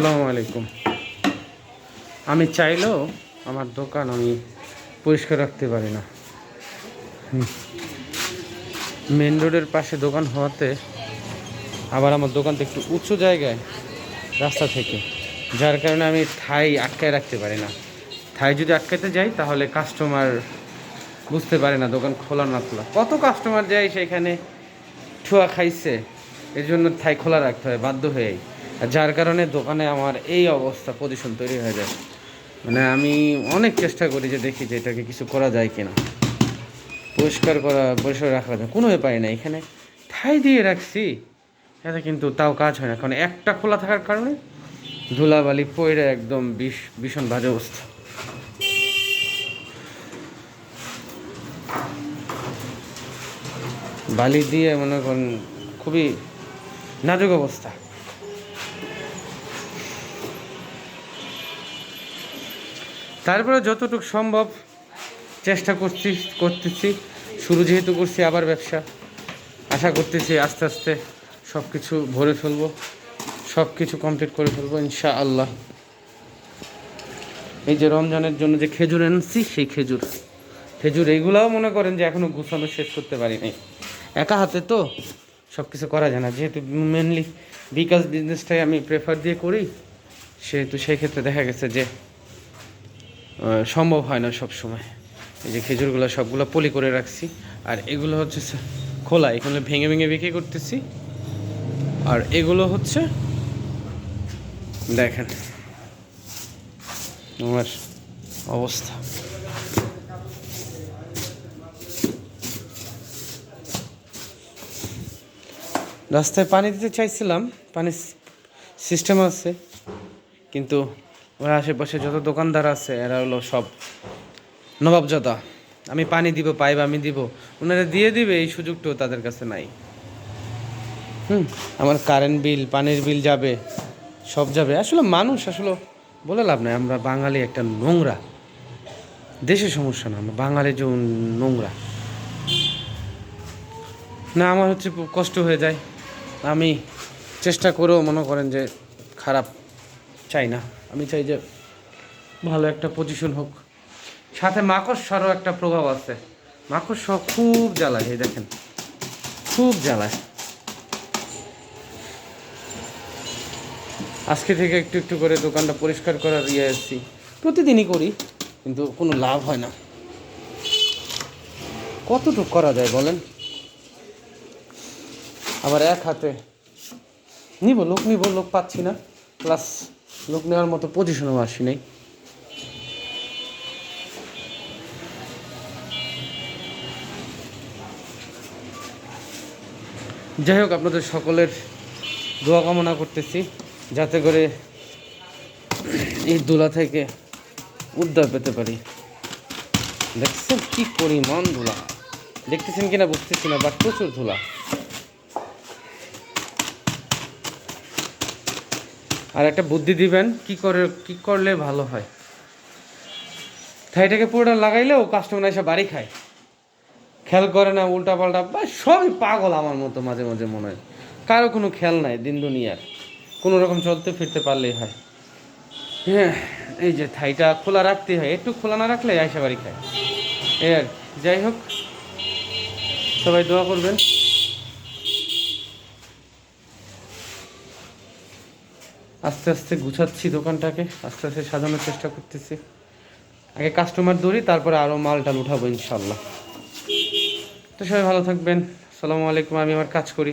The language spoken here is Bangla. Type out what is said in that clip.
আসসালামু আলাইকুম। আমি চাইলেও আমার দোকান আমি পরিষ্কার রাখতে পারি না। মেন রোডের পাশে দোকান হওয়াতে আবার আমার দোকানটা একটু উঁচু জায়গায় রাস্তা থেকে। যার কারণে আমি থাই আটকায় রাখতে পারি না। থাই যদি আটকাতে যাই তাহলে কাস্টমার বুঝতে পারে না দোকান খোলা না খোলা। কত কাস্টমার যায় সেখানে ঠুয়া খাইছে এর জন্য ঠাই খোলা রাখতে হয়, বাধ্য আর যার কারণে দোকানে আমার এই অবস্থা পজিশন তৈরি হয়ে যায়। মানে আমি অনেক চেষ্টা করি যে দেখি যে এটাকে কিছু করা যায় কিনা। পরিষ্কার করা, পরিষ্কার রাখা যায়। কোনো পাই না এখানে ঠাই দিয়ে রাখছি। এতে কিন্তু তাও কাজ হয় না। কারণ একটা খোলা থাকার কারণে ধুলাবালি পয়রা একদম বিষ, ভীষণ বাজে অবস্থা। বালি দিয়ে মনে করেন খুবই নাজুক অবস্থা। তারপরে যতটুকু সম্ভব চেষ্টা করছি, করতেছি। শুরু যেহেতু করছি আবার ব্যবসা। আশা করতেছি আস্তে আস্তে সব কিছু ভরে ফেলব সব কিছু কমপ্লিট করে ফেলব ইনশা আল্লাহ এই যে রমজানের জন্য যে খেজুর এনেছি, সেই খেজুর। খেজুর এইগুলাও মনে করেন যে এখনও গুছানো শেষ করতে পারি নাই। একা হাতে তো সব কিছু করা যায় না। যেহেতু মেনলি বিকাশ বিজনেসটাই আমি প্রেফার দিয়ে করি, সেহেতু সেই ক্ষেত্রে দেখা গেছে যে সম্ভব হয় না সব সময় এই যে খেজুরগুলো সবগুলো পলি করে রাখছি। আর এগুলো হচ্ছে খোলা এগুলো ভেঙে ভেঙে বিক্রি করতেছি। আর এগুলো হচ্ছে, দেখেন আমার অবস্থা। রাস্তায় পানি দিতে চাইছিলাম, পানির সিস্টেম আছে, কিন্তু ওর আশেপাশে যত দোকানদার আছে, এরা হলো সব নবাবজাদা। আমি পানি দিব, পাইপ আমি দিব। ওনারা দিয়ে দিবে, এই সুযোগটাও তাদের কাছে নাই। হুম, আমার কারেন্ট বিল পানির বিল যাবে, সব যাবে। আসলে মানুষ, আসলে বলে লাভ নাই, আমরা বাঙালি একটা নোংরা। দেশের সমস্যা না, আমরা বাঙালি যে নোংরা। না, আমার হচ্ছে কষ্ট হয়ে যায়। আমি চেষ্টা করেও মনে করেন যে খারাপ চাই না। আমি চাই যে ভালো একটা পজিশন হোক। সাথে মাকড়সারও একটা প্রভাব আছে। মাকড়সা খুব জ্বালায়, এই দেখেন। খুব জ্বালায়। আজকে থেকে একটু একটু করে দোকানটা পরিষ্কার করার ইয়ে আসছি প্রতিদিনই করি, কিন্তু কোনো লাভ হয় না। কতটুকু করা যায় বলেন? আবার এক হাতে নিব, লোক নিব, লোক পাচ্ছি না। প্লাস লোক নেওয়ার মতো পজিশনও আসি নাই। যাই হোক, আপনাদের সকলের দোয়া কামনা করতেছি, যাতে করে এই দোলা থেকে উদ্ধার পেতে পারি। দেখছেন কি পরিমাণ ধুলা দেখতেছেন কিনা, বুঝতেছি না বাট প্রচুর ধুলা আর একটা বুদ্ধি দিবেন, কি করে, কি করলে ভালো হয়? থাইটাকে পুরোটা লাগাইলেও কাস্টমার এসে বাড়ি খায়। খেয়াল করে না উল্টা পাল্টা বা সবই পাগল আমার মতো মাঝে মাঝে মনে হয়। কারও কোনো খেয়াল নাই দিন দুনিয়ার। কোনো রকম চলতে ফিরতে পারলেই হয়। হ্যাঁ এই যে থাইটা খোলা রাখতে হয়, একটু খোলা না রাখলে আয়সা বাড়ি খায়। আর যাই হোক, সবাই দোয়া করবেন। আস্তে আস্তে গুছাচ্ছি দোকানটাকে, আস্তে আস্তে সাজানোর চেষ্টা করতেছি। আগে কাস্টমার ধরি, তারপরে আরও মাল টাল উঠাবো ইনশাল্লাহ। তো সবাই ভালো থাকবেন। আসসালামু আলাইকুম, আমি আমার কাজ করি।